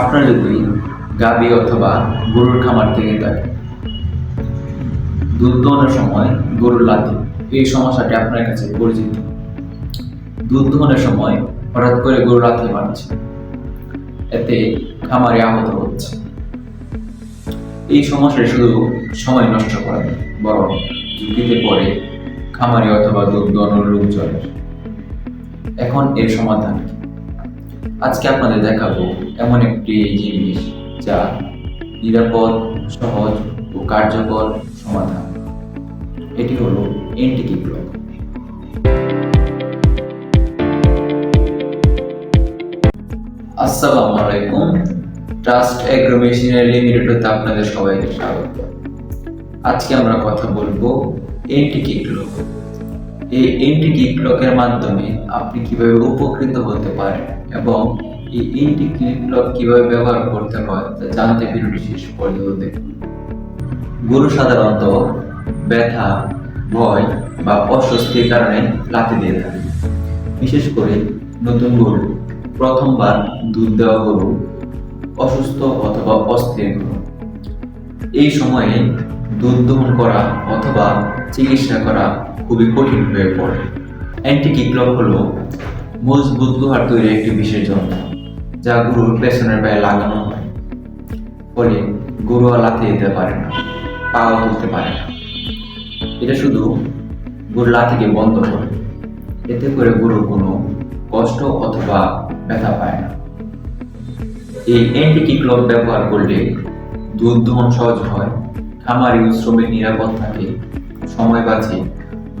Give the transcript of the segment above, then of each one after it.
আপনার যদি গাবি অথবা গরুর খামার থেকে থাকে দুধ দোহনের সময় গরুর লাথি এই সমস্যাটি আপনার কাছে পরিচিত। দুধ দোহনের সময় হঠাৎ করে গরু লাথি মারছে। এতে খামারে আহত হচ্ছে। এই সমস্যায় শুধু সময় নষ্ট করে, বরং ঝুঁকিতে পড়ে খামারি অথবা দুধ দোহনের লোকজনের এখন এর সমাধান কি? আজকে আপনাদের দেখাবো এমন একটি জিনিস যা নিরাপদ, সহজ ও কার্যকর সমাধান। এটি হলো এনটিকি ব্লক। আসসালামু আলাইকুম। ট্রাস্ট এগ্রো মেশিনারি লিমিটেডে আপনাদের সবাইকে স্বাগত। আজকে আমরা কথা বলব এনটিকি ক্লক এই এনটিকি ক্লকের মাধ্যমে আপনি কীভাবে উপকৃত হতে পারেন এবং এই এনটিকি ক্লক কীভাবে ব্যবহার করতে হয় তা জানতে ভিডিওটি শেষ পর্যন্ত দেখুন। গরু সাধারণত ব্যথা, ভয় বা অস্বস্তির কারণে লাথি দিয়ে থাকে। বিশেষ করে নতুন গরু, প্রথমবার দুধ দেওয়া গরু, অসুস্থ অথবা অস্থির। গরু এই সময়ে দুধ দহন করা অথবা চিকিৎসা করা খুবই কঠিন হয়ে পড়ে। অ্যান্টিকিক্লক হলো মজবুত লোহার তৈরি একটি বিশেষ যন্ত্র, যা গরুর পেছনের পায়ে লাগানো হয়। ফলে গরু আর লাথি দিতে পারে না, পাও তুলতে পারে না। এটা শুধু গরুর লাথিকে বন্ধ করে, এতে করে গরুর কোনো কষ্ট অথবা ব্যথা পায় না। এই অ্যান্টিকিক্লক ব্যবহার করলে দুধ দহন সহজ হয়। খামারি ও নিরাপদ থাকে, সময় বাঁচে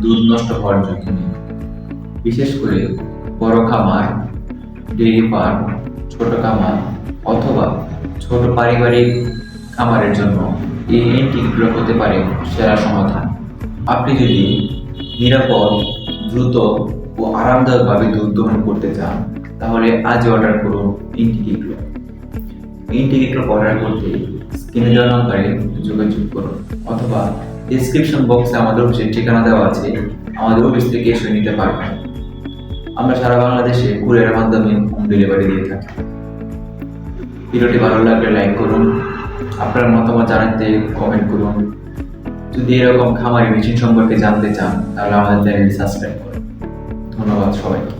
দুধ নষ্ট হওয়ার ঝুঁকি নেই বিশেষ করে বড় খামার, ডেইরি ফার্ম, ছোট খামার অথবা ছোট পারিবারিক খামারের জন্য এই অ্যান্টিকিক্লক হতে পারে সেরা সমাধান। আপনি যদি নিরাপদ, দ্রুত ও আরামদায়কভাবে দুধ দহন করতে চান, তাহলে আজ অর্ডার করুন ইন্টিকিক্লো ইন্টিকিক্লো অর্ডার করতে দেওয়া নম্বরে যোগাযোগ করুন। অথবা ডিসক্রিপশন বক্সে আমাদের অফিসের ঠিকানা দেওয়া আছে, আমাদের অফিস থেকে এসে নিতে পারবেন। আমরা সারা বাংলাদেশে কুরিয়ারের মাধ্যমে হোম ডেলিভারি দিয়ে থাকি। ভিডিওটি ভালো লাগলে লাইক করুন, আপনার মতামত জানাতে কমেন্ট করুন। যদি এরকম খামারি মেশিন সম্পর্কে জানতে চান, তাহলে আমাদের চ্যানেলটি সাবস্ক্রাইব করুন। ধন্যবাদ সবাইকে।